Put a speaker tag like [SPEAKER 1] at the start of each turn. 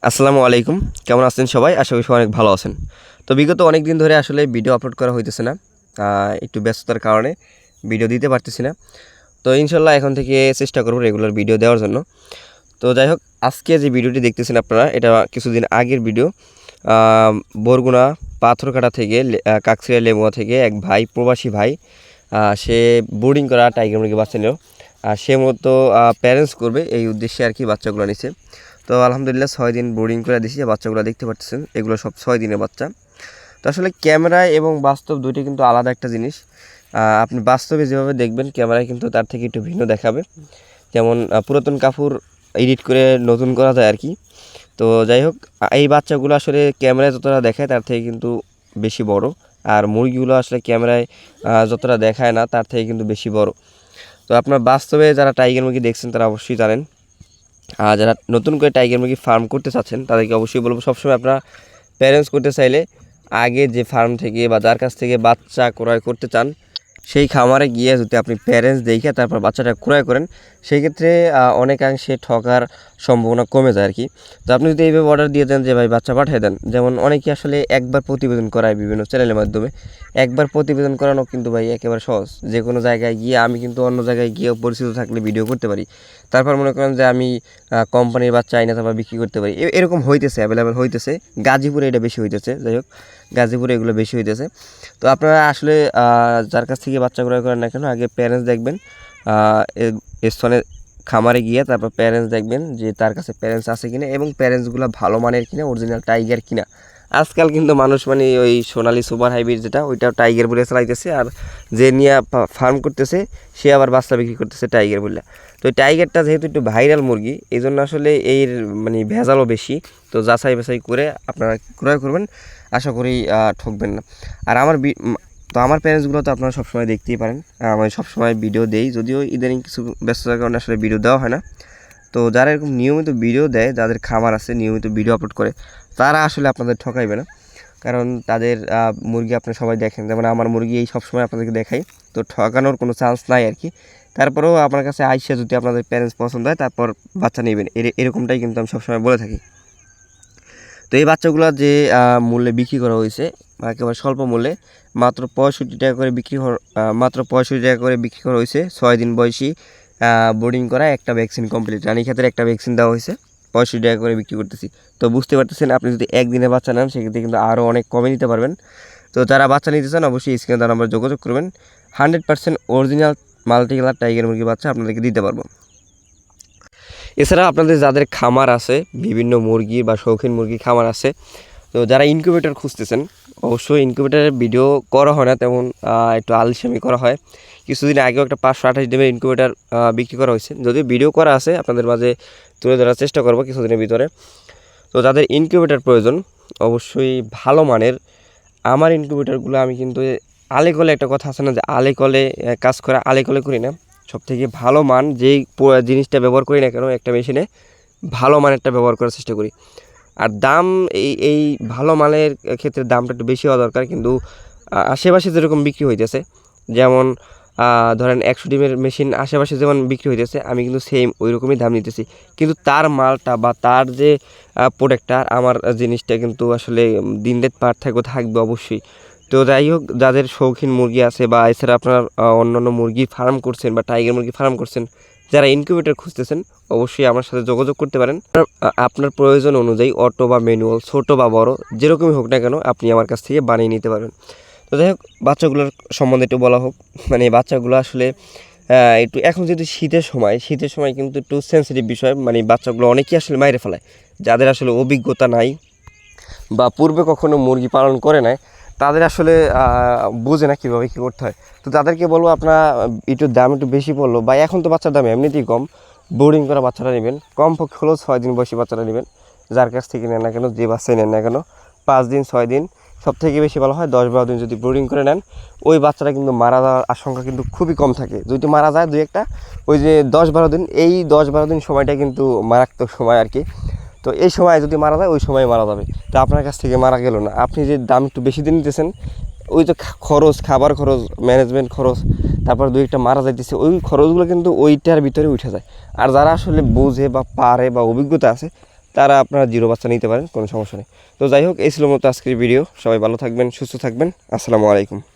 [SPEAKER 1] আসসালামু আলাইকুম। কেমন আছেন সবাই? আশা করি সবাই অনেক ভালো আছেন। তো বিগত অনেক দিন ধরে আসলে ভিডিও আপলোড করা হইতেছে না। একটু ব্যস্ততার কারণে ভিডিও দিতে পারতেছি না। তো ইনশাল্লাহ এখন থেকে চেষ্টা করব রেগুলার ভিডিও দেওয়ার জন্য। তো যাই হোক, আজকে যে ভিডিওটি দেখতেছেন আপনারা, এটা কিছুদিন আগের ভিডিও। বরগুনা পাথরকাটা থেকে কাকসিয়া লেমুয়া থেকে এক ভাই, প্রবাসী ভাই সে বোর্ডিং করা টাইগার মুরগি বাচ্চা নিল। আর সে মতো প্যারেন্টস করবে এই উদ্দেশ্যে আর কি বাচ্চাগুলো নিছে। তো আলহামদুলিল্লাহ ছয় দিন বোর্ডিং করে দিয়েছি যে বাচ্চাগুলো দেখতে পাচ্ছেন এগুলো সব ছয় দিনের বাচ্চা। তো আসলে ক্যামেরায় এবং বাস্তব দুইটি কিন্তু আলাদা একটা জিনিস। আপনি বাস্তবে যেভাবে দেখবেন, ক্যামেরায় কিন্তু তার থেকে একটু ভিন্ন দেখাবে। যেমন পুরাতন কাপড় এডিট করে নতুন করা যায় আর কি। তো যাই হোক এই বাচ্চাগুলো আসলে ক্যামেরায় যতটা দেখায়, তার থেকে কিন্তু বেশি বড়। আর মুরগিগুলো আসলে ক্যামেরায় যতটা দেখায় না, তার থেকে কিন্তু বেশি বড়। তো আপনার বাস্তবে যারা টাইগার মুরগি দেখছেন, তারা অবশ্যই জানেন। আর যারা নতুন করে টাইগার মুরগি ফার্ম করতে চাচ্ছেন, তাদেরকে অবশ্যই বলব, সবসময় আপনারা প্যারেন্টস করতে চাইলে আগে যে ফার্ম থেকে বা যার কাছ থেকে বাচ্চা ক্রয় করতে চান খামারে গিয়ে যদি আপনি প্যারেন্টস দেখে তারপর বাচ্চাটা ক্রয় করেন, সেই ক্ষেত্রে অনেকাংশে ঠকার সম্ভাবনা কমে যায় আর কি তো আপনি যদি এইভাবে অর্ডার দিয়ে দেন যে, ভাই, বাচ্চা পাঠিয়ে দেন। যেমন অনেকে আসলে একবার প্রতিবেদন করায় বিভিন্ন চ্যানেলের মাধ্যমে। একবার প্রতিবেদন করানো কিন্তু, ভাই, একেবারে সহজ। যে কোনো জায়গায় গিয়ে আমি কিন্তু অন্য জায়গায় গিয়ে পরিচিত থাকলে ভিডিও করতে পারি। তারপর মনে করেন যে, আমি কোম্পানির বাচ্চা আইনে তারপর বিক্রি করতে পারি। এরকম হইতেছে অ্যাভেলেবেল হইতেছে। গাজীপুরে এটা বেশি হইতেছে। যাই হোক গাজীপুরে এগুলো বেশি হইতেছে। তো আপনারা আসলে যার কাছ থেকে বাচ্চা ক্রয় করেন না কেন, আগে প্যারেন্টস দেখবেন স্থানে খামারে গিয়ে তারপর প্যারেন্টস দেখবেন যে তার কাছে প্যারেন্টস আছে কিনা এবং প্যারেন্টসগুলো ভালো মানের কিনা অরিজিনাল টাইগার কিনা। আজকাল কিন্তু মানুষ মানে ওই সোনালি সুপার হাইব্রিড যেটা, ওইটা টাইগার বলে চালাইতেছে। আর যে নিয়ে ফার্ম করতেছে, সে আবার বাচ্চা বিক্রি করতেছে টাইগার বলে। তো টাইগারটা যেহেতু একটু ভাইরাল মুরগি এই জন্য আসলে এর মানে ভেজালও বেশি। তো যাচাই বাছাই করে আপনারা ক্রয় করবেন, আশা করি ঠকবেন না। আর আমার তো আমার প্যারেন্টসগুলো তো আপনারা সবসময় দেখতেই পারেন। আমি সবসময় ভিডিও দেই, যদিও ইদানিং কিছু ব্যস্ততার কারণে আসলে ভিডিও দেওয়া হয় না। তো যারা এরকম নিয়মিত ভিডিও দেয়, যাদের খামার আছে, নিয়মিত ভিডিও আপলোড করে তারা আসলে আপনাদের ঠকাইবে না। কারণ তাদের মুরগি আপনি সবাই দেখেন। যেমন আমার মুরগি এই সবসময় আপনাদেরকে দেখাই। তো ঠকানোর কোনো চান্স নাই আর কি। তারপরেও আপনার কাছে আইসা যদি আপনাদের প্যারেন্টস পছন্দ হয়, তারপর বাচ্চা নেবেন। এর- এরকমটাই কিন্তু আমি সবসময় বলে থাকি। তো এই বাচ্চাগুলো যে মূল্যে বিক্রি করা হয়েছে, একেবারে স্বল্প মূল্যে, মাত্র পঁয়ষট্টি টাকা করে বিক্রি মাত্র পঁয়ষট্টি টাকা করে বিক্রি করা হয়েছে। ছয় দিন বয়সী বোর্ডিং করা, একটা ভ্যাকসিন কমপ্লিট রানী ক্ষেত্রে একটা ভ্যাকসিন দেওয়া হয়েছে। পঁয়ষট্টি টাকা করে বিক্রি করতেছি। তো বুঝতে পারতেছেন, আপনি যদি একদিনে বাচ্চা নেন, সেক্ষেত্রে কিন্তু আরও অনেক কমে নিতে পারবেন। তো যারা বাচ্চা নিতে চান, অবশ্যই স্ক্রিনে তার নাম্বার যোগাযোগ করবেন। Hundred percent original multi colour tiger মুরগি বাচ্চা আপনাদেরকে দিতে পারব। এছাড়া আপনাদের যাদের খামার আছে, বিভিন্ন মুরগি বা শৌখিন মুরগি খামার আছে তো যারা ইনকিউবেটর খুঁজতেছেন, অবশ্যই ইনকিউবেটারের ভিডিও করা হয় না, তেমন একটু আলসেমি করা হয়। কিছুদিন আগেও একটা পাঁচশো আঠাশ ডিমের ইনকিউবেটার বিক্রি করা হয়েছে। যদিও ভিডিও করা আছে, আপনাদের মাঝে তুলে ধরার চেষ্টা করব কিছুদিনের ভিতরে। তো যাদের ইনকিউবেটার প্রয়োজন, অবশ্যই ভালো মানের, আমার ইনকিউবেটারগুলো আমি কিন্তু আলে কলে একটা কথা আছে না, যে আলে কলে কাজ করা আলে কলে করি না। সব থেকে ভালো মান যেই জিনিসটা ব্যবহার করি না কেন, একটা মেশিনে, ভালো মানেরটা ব্যবহার করার চেষ্টা করি। আর দাম এই এই ভালো মালের ক্ষেত্রে দামটা একটু বেশি হওয়া দরকার, কিন্তু আশেপাশে যেরকম বিক্রি হইতেছে, যেমন ধরেন একশো ডিমের মেশিন আশেপাশে যেমন বিক্রি হইতেছে, আমি কিন্তু সেম ওই রকমই দাম নিতেছি। কিন্তু তার মালটা বা তার যে প্রোডাক্টটা আমার জিনিসটা কিন্তু আসলে দিন রাত পার্থক্য থাকবে অবশ্যই। তো যাই হোক, যাদের শৌখিন মুরগি আছে বা এছাড়া আপনার অন্যান্য মুরগি ফার্ম করছেন বা টাইগার মুরগি ফার্ম করছেন যারা ইনকিউবেটর খুঁজতেছেন, অবশ্যই আমার সাথে যোগাযোগ করতে পারেন। আপনার- প্রয়োজন অনুযায়ী অটো বা ম্যানুয়াল ছোট বা বড়, যেরকমই হোক না কেন আপনি আমার কাছ থেকে বানিয়ে নিতে পারেন তো যাই হোক, বাচ্চাগুলোর সম্বন্ধে একটু বলা হোক। মানে বাচ্চাগুলো আসলে একটু এখন যেহেতু শীতের সময় শীতের সময় কিন্তু একটু সেন্সিটিভ বিষয়। মানে বাচ্চাগুলো অনেকেই আসলে মাইরে ফেলায়। যাদের আসলে অভিজ্ঞতা নাই বা পূর্বে কখনো মুরগি পালন করে নাই তাদের আসলে বোঝে না কীভাবে কী করতে হয়। তো তাদেরকে বলব আপনার, একটু দাম একটু বেশি পড়ল, বা এখন তো বাচ্চার দাম এমনিতেই কম বোর্ডিং করা বাচ্চারা নেবেন। কম পক্ষে হলেও ছয় দিন বয়সী বাচ্চারা নেবেন, যার কাছ থেকে নেন না কেন, যে বাচ্চাই নেন না কেন, পাঁচ দিন, ছয় দিন সব থেকে বেশি ভালো হয় দশ বারো দিন যদি ব্রিডিং করে নেন। ওই বাচ্চাটা কিন্তু মারা যাওয়ার আশঙ্কা কিন্তু খুবই কম থাকে। যদি মারা যায় দুই একটা, ওই যে দশ বারো দিন, এই দশ বারো দিন সময়টা কিন্তু মারাত্মক সময় আর কি। তো এই সময় যদি মারা যায়, ওই সময় মারা যাবে। তো আপনার কাছ থেকে মারা গেল না। আপনি যে দাম একটু বেশি দিন নিতেছেন, ওই তো খরচ, খাবার খরচ ম্যানেজমেন্ট খরচ, তারপর দুই একটা মারা যাইতেছে, ওই খরচগুলো কিন্তু ওইটার ভিতরে উঠে যায়। আর যারা আসলে বোঝে বা পারে বা অভিজ্ঞতা আছে, তারা আপনারা জিরো বাচ্চা নিতে পারেন, কোনো সমস্যা নেই। তো যাই হোক, এই ছিল মতো আজকের ভিডিও সবাই ভালো থাকবেন, সুস্থ থাকবেন। আসসালামু আলাইকুম।